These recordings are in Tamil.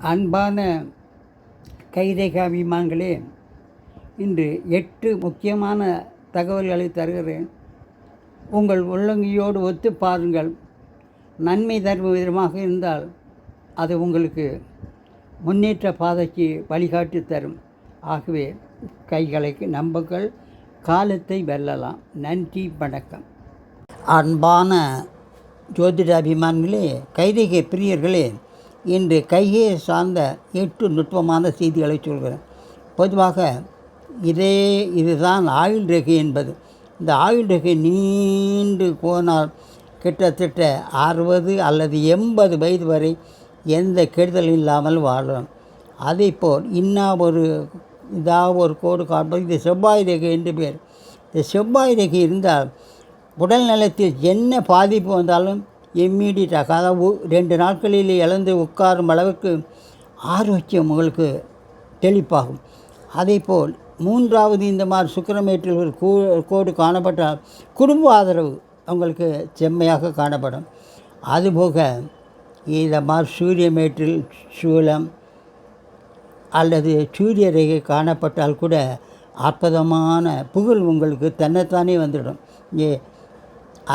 அன்பான கைரேகா அபிமான்களே இன்று எட்டு முக்கியமான தகவல்களை தருகிறேன். உங்கள் உள்ளங்கையோடு ஒத்து பாருங்கள். நன்மை தரும் விதமாக இருந்தால் அது உங்களுக்கு முன்னேற்ற பாதைக்கு வழிகாட்டி தரும். ஆகவே கைகளை நம்புங்கள். காலத்தை வெல்லலாம். நன்றி வணக்கம். அன்பான ஜோதிட அபிமானிகளே கைரேகை பிரியர்களே இன்று கையை சார்ந்த எட்டு நுட்பமான செய்திகளை சொல்கிறேன். பொதுவாக இதே இதுதான் ஆயுள் ரேகை என்பது. இந்த ஆயுள் ரேகை நீண்டு போனால் கிட்டத்தட்ட அறுபது அல்லது எண்பது வயது வரை எந்த கெடுதலும் இல்லாமல் வாழலாம் அதேபோல் இன்னா ஒரு இதாக ஒரு கோடு காண்பது இது செவ்வாய் ரேகை என்று பேர். இந்த செவ்வாய் ரேகை இருந்தால் உடல் நலத்தில் என்ன பாதிப்பு வந்தாலும் இம்மீடியட்டாக அதாவது ரெண்டு நாட்களில் இழந்து உட்காரும் அளவுக்கு ஆரோக்கியம் உங்களுக்கு தெளிப்பாகும். அதேபோல் மூன்றாவது இந்த மாதிரி சுக்கிரமேட்டில் ஒரு கூ கோடு காணப்பட்டால் குடும்ப ஆதரவு உங்களுக்கு செம்மையாக காணப்படும். அதுபோக இந்த மாதிரி சூரியமேட்டில் சூலம் அல்லது சூரிய ரேகை காணப்பட்டால் கூட அற்புதமான புகழ் உங்களுக்கு தன்னைத்தானே வந்துடும் ஏ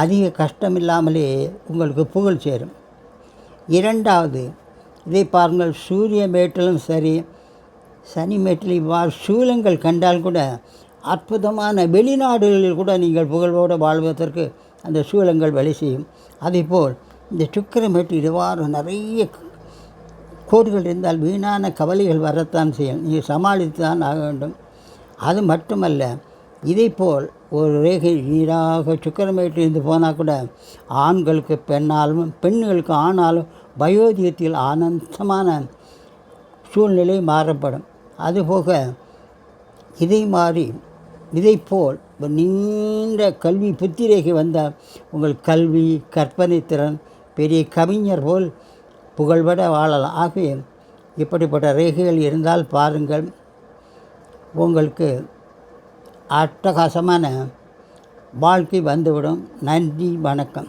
அதிக கஷ்டம் இல்லாமலே உங்களுக்கு புகழ் சேரும். இரண்டாவது இதை பாருங்கள் சூரிய மேட்டிலும் சரி சனி மேட்டில் இவ்வாறு சூலங்கள் கண்டால் கூட அற்புதமான வெளிநாடுகளில் கூட நீங்கள் புகழோடு வாழ்வதற்கு அந்த சூலங்கள் வழி செய்யும். அதேபோல் இந்த சுக்கரமேட்டு இதுவாறு நிறைய கோடுகள் இருந்தால் வீணான கவலைகள் வரத்தான் செய்யும். நீங்கள் சமாளித்து தான் ஆக வேண்டும். அது மட்டுமல்ல இதைப்போல் ஒரு ரேகை நீராக சுக்கரமேட்டிலிருந்து போனால் கூட ஆண்களுக்கு பெண்ணாலும் பெண்களுக்கு ஆணாலும் வயோதிகத்தில் ஆனந்தமான சூழ்நிலை மாறப்படும். அதுபோக இதை மாறி இதைப்போல் நீண்ட கல்வி புத்திரேகை வந்தால் உங்கள் கல்வி கற்பனை திறன் பெரிய கவிஞர் போல் புகழ்பட வாழலாம். ஆகவே இப்படிப்பட்ட ரேகைகள் இருந்தால் பாருங்கள் உங்களுக்கு அட்டகாசமான வாழ்க்கை வந்துவிடும். நன்றி வணக்கம்.